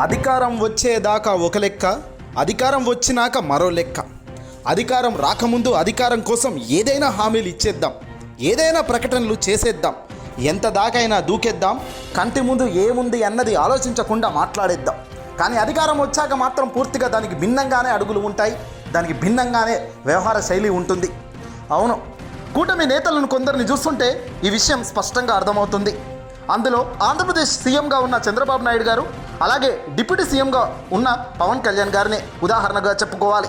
అధికారం వచ్చేదాకా ఒక లెక్క అధికారం వచ్చినాక మరో లెక్క. అధికారం రాకముందు అధికారం కోసం ఏదైనా హామీలు ఇచ్చేద్దాం ఏదైనా ప్రకటనలు చేసేద్దాం ఎంత దాకైనా దూకేద్దాం కంటి ముందు ఏముంది అన్నది ఆలోచించకుండా మాట్లాడేద్దాం. కానీ అధికారం వచ్చాక మాత్రం పూర్తిగా దానికి భిన్నంగానే అడుగులు ఉంటాయి దానికి భిన్నంగానే వ్యవహార శైలి ఉంటుంది. అవును కూటమి నేతలను కొందరిని చూస్తుంటే ఈ విషయం స్పష్టంగా అర్థమవుతుంది. అందులో ఆంధ్రప్రదేశ్ సీఎంగా ఉన్న చంద్రబాబు నాయుడు గారు అలాగే డిప్యూటీ సీఎంగా ఉన్న పవన్ కళ్యాణ్ గారిని ఉదాహరణగా చెప్పుకోవాలి.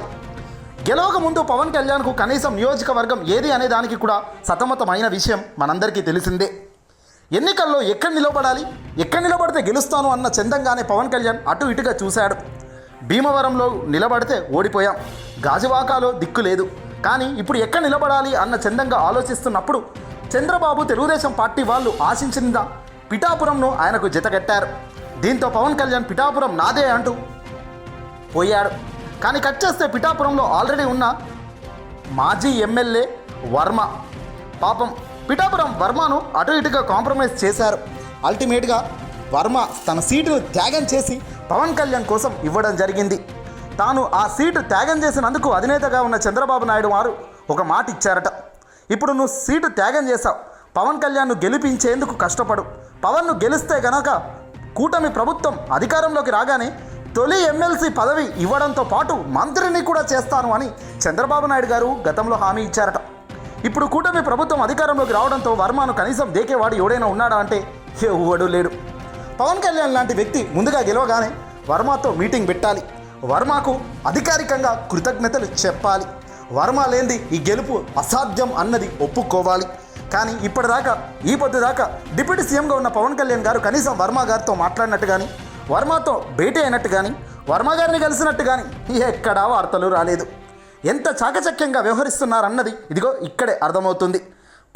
గెలవక ముందు పవన్ కళ్యాణ్కు కనీసం నియోజకవర్గం ఏది అనే దానికి కూడా సతమతమైన విషయం మనందరికీ తెలిసిందే. ఎన్నికల్లో ఎక్కడ నిలబడాలి ఎక్కడ నిలబడితే గెలుస్తాను అన్న చందంగానే పవన్ కళ్యాణ్ అటు ఇటుగా చూశాడు. భీమవరంలో నిలబడితే ఓడిపోయాం. గాజువాకాలో దిక్కు లేదు. కానీ ఇప్పుడు ఎక్కడ నిలబడాలి అన్న చందంగా ఆలోచిస్తున్నప్పుడు చంద్రబాబు తెలుగుదేశం పార్టీ వాళ్ళు ఆశించిందా? పిఠాపురంను ఆయనకు జతగట్టారు దీంతో పవన్ కళ్యాణ్ పిఠాపురం నాదే అంటూ పోయాడు. కానీ కట్ చేస్తే పిఠాపురంలో ఆల్రెడీ ఉన్న మాజీ ఎమ్మెల్యే వర్మ. పాపం పిఠాపురం వర్మను అటు ఇటుగా కాంప్రమైజ్ చేశారు. అల్టిమేట్గా వర్మ తన సీటును త్యాగం చేసి పవన్ కళ్యాణ్ కోసం ఇవ్వడం జరిగింది. తాను ఆ సీటు త్యాగం చేసినందుకు అధినేతగా ఉన్న చంద్రబాబు నాయుడు వారు ఒక మాట ఇచ్చారట. ఇప్పుడు నువ్వు సీటు త్యాగం చేశావు. పవన్ కళ్యాణ్ను గెలిపించేందుకు కష్టపడు. పవన్ను గెలిస్తే గనక కూటమి ప్రభుత్వం అధికారంలోకి రాగానే తొలి ఎమ్మెల్సీ పదవి ఇవ్వడంతో పాటు మంత్రిని కూడా చేస్తాను అని చంద్రబాబు నాయుడు గారు గతంలో హామీ ఇచ్చారట. ఇప్పుడు కూటమి ప్రభుత్వం అధికారంలోకి రావడంతో వర్మను కనీసం దేకేవాడు ఎవడైనా ఉన్నాడా అంటే ఎవడు లేడు. పవన్ కళ్యాణ్ లాంటి వ్యక్తి ముందుగా గెలవగానే వర్మతో మీటింగ్ పెట్టాలి. వర్మకు అధికారికంగా కృతజ్ఞతలు చెప్పాలి. వర్మ లేనిది ఈ గెలుపు అసాధ్యం అన్నది ఒప్పుకోవాలి. కానీ ఇప్పటిదాకా ఈ పొద్దు దాకా డిప్యూటీ సీఎంగా ఉన్న పవన్ కళ్యాణ్ గారు కనీసం వర్మ గారితో మాట్లాడినట్టు కానీ వర్మతో భేటీ అయినట్టు కానీ వర్మ గారిని కలిసినట్టు కానీ ఎక్కడా వార్తలు రాలేదు. ఎంత చాకచక్యంగా వ్యవహరిస్తున్నారన్నది ఇదిగో ఇక్కడే అర్థమవుతుంది.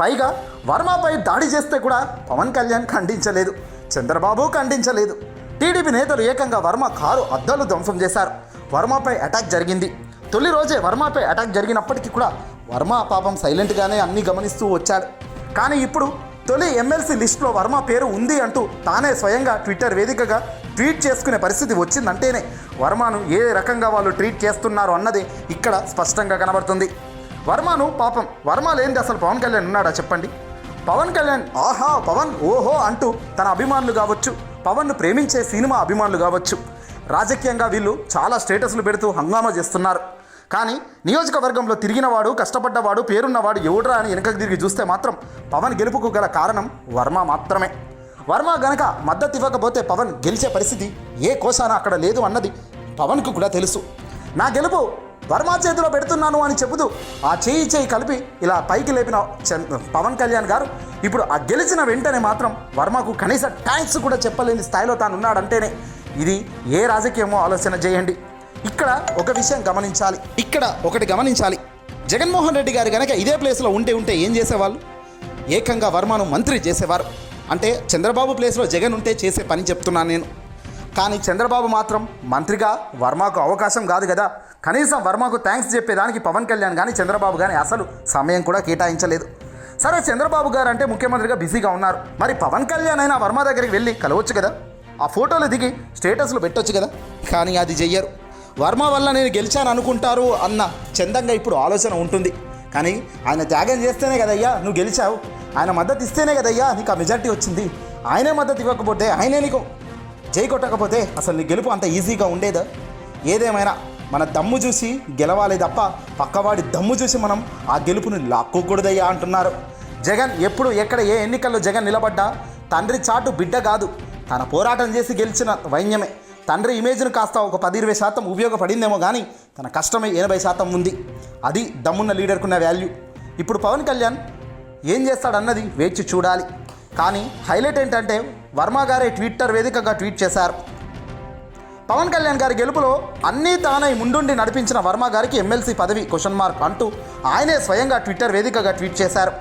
పైగా వర్మపై దాడి చేస్తే కూడా పవన్ కళ్యాణ్ ఖండించలేదు చంద్రబాబు ఖండించలేదు. టీడీపీ నేతలు ఏకంగా వర్మ కారు అద్దాలు ధ్వంసం చేశారు. వర్మపై అటాక్ జరిగింది. తొలి రోజే వర్మపై అటాక్ జరిగినప్పటికీ కూడా వర్మ పాపం సైలెంట్గానే అన్నీ గమనిస్తూ వచ్చాడు. కానీ ఇప్పుడు తొలి ఎమ్మెల్సీ లిస్టులో వర్మ పేరు ఉంది అంటూ తానే స్వయంగా ట్విట్టర్ వేదికగా ట్వీట్ చేసుకునే పరిస్థితి వచ్చిందంటేనే వర్మను ఏ రకంగా వాళ్ళు ట్రీట్ చేస్తున్నారు అన్నది ఇక్కడ స్పష్టంగా కనబడుతుంది. వర్మను పాపం వర్మ లేనిది అసలు పవన్ కళ్యాణ్ ఉన్నాడా చెప్పండి? పవన్ కళ్యాణ్ ఆహా పవన్ ఓహో అంటూ తన అభిమానులు కావచ్చు పవన్ను ప్రేమించే సినిమా అభిమానులు కావచ్చు. రాజకీయంగా వీళ్ళు చాలా స్టేటస్లు పెడుతూ హంగామా చేస్తున్నారు. కానీ నియోజకవర్గంలో తిరిగినవాడు కష్టపడ్డవాడు పేరున్నవాడు ఎవడురా అని వెనకకు తిరిగి చూస్తే మాత్రం పవన్ గెలుపుకు గల కారణం వర్మ మాత్రమే. వర్మ గనక మద్దతు ఇవ్వకపోతే పవన్ గెలిచే పరిస్థితి ఏ కోసాన అక్కడ లేదు అన్నది పవన్కు కూడా తెలుసు. నా గెలుపు వర్మ చేతిలో పెడుతున్నాను అని చెబుతూ ఆ చేయి చేయి కలిపి ఇలా పైకి లేపిన పవన్ కళ్యాణ్ గారు ఇప్పుడు ఆ గెలిచిన వెంటనే మాత్రం వర్మకు కనీస థ్యాంక్స్ కూడా చెప్పలేని స్థాయిలో తాను ఉన్నాడంటేనే ఇది ఏ రాజకీయమో ఆలోచన చేయండి. ఇక్కడ ఒక విషయం గమనించాలి. ఇక్కడ ఒకటి గమనించాలి. జగన్మోహన్ రెడ్డి గారు కనుక ఇదే ప్లేస్లో ఉంటే ఉంటే ఏం చేసేవాళ్ళు? ఏకంగా వర్మను మంత్రి చేసేవారు. అంటే చంద్రబాబు ప్లేస్లో జగన్ ఉంటే చేసే పని చెప్తున్నాను నేను. కానీ చంద్రబాబు మాత్రం మంత్రిగా వర్మకు అవకాశం కాదు కదా. కనీసం వర్మకు థ్యాంక్స్ చెప్పేదానికి పవన్ కళ్యాణ్ కానీ చంద్రబాబు కానీ అసలు సమయం కూడా కేటాయించలేదు. సరే చంద్రబాబు గారు అంటే ముఖ్యమంత్రిగా బిజీగా ఉన్నారు. మరి పవన్ కళ్యాణ్ అయినా వర్మ దగ్గరికి వెళ్ళి కలవచ్చు కదా. ఆ ఫోటోలు దిగి స్టేటస్లు పెట్టొచ్చు కదా. కానీ అది చెయ్యరు. వర్మ వల్ల నేను గెలిచాను అనుకుంటారు అన్న చందంగా ఇప్పుడు ఆలోచన ఉంటుంది. కానీ ఆయన త్యాగం చేస్తేనే కదయ్యా నువ్వు గెలిచావు. ఆయన మద్దతు ఇస్తేనే కదయ్యా నీకు ఆ మెజార్టీ వచ్చింది. ఆయనే మద్దతు ఇవ్వకపోతే ఆయనే నీకు జై కొట్టకపోతే అసలు నీ గెలుపు అంత ఈజీగా ఉండేదా? ఏదేమైనా మన దమ్ము చూసి గెలవాలి తప్ప పక్కవాడి దమ్ము చూసి మనం ఆ గెలుపుని లాక్కోకూడదయ్యా అంటున్నారు. జగన్ ఎప్పుడు ఎక్కడ ఏ ఎన్నికల్లో జగన్ నిలబడ్డా తండ్రి చాటు బిడ్డ కాదు. తన పోరాటం చేసి గెలిచిన వైన్యమే. తండ్రి ఇమేజ్ను కాస్త ఒక పది ఇరవై శాతం ఉపయోగపడిందేమో కానీ తన కష్టమే ఎనభై శాతం ఉంది. అది దమ్మున్న లీడర్కున్న వాల్యూ. ఇప్పుడు పవన్ కళ్యాణ్ ఏం చేస్తాడన్నది వేచి చూడాలి. కానీ హైలైట్ ఏంటంటే వర్మ గారే ట్విట్టర్ వేదికగా ట్వీట్ చేశారు. పవన్ కళ్యాణ్ గారి గెలుపులో అన్నీ తానై ముందుండి నడిపించిన వర్మ గారికి ఎమ్మెల్సీ పదవి క్వశ్చన్ మార్క్ అంటూ ఆయనే స్వయంగా ట్విట్టర్ వేదికగా ట్వీట్ చేశారు.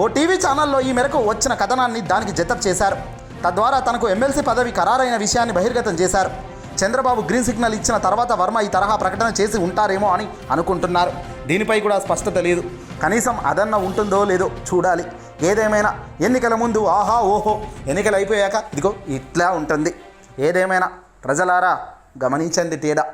ఓ టీవీ ఛానల్లో ఈ మేరకు వచ్చిన కథనాన్ని దానికి జత చేశారు తద్వారా తనకు ఎమ్మెల్సీ పదవి ఖరారైన విషయాన్ని బహిర్గతం చేశారు. చంద్రబాబు గ్రీన్ సిగ్నల్ ఇచ్చిన తర్వాత వర్మ ఈ తరహా ప్రకటన చేసి ఉంటారేమో అని అనుకుంటున్నారు. దీనిపై కూడా స్పష్టత లేదు. కనీసం అదన్న ఉంటుందో లేదో చూడాలి. ఏదేమైనా ఎన్నికల ముందు ఆహా ఓహో ఎన్నికలు అయిపోయాక ఇదిగో ఇట్లా ఉంటుంది. ఏదేమైనా ప్రజలారా గమనించండి తేడా.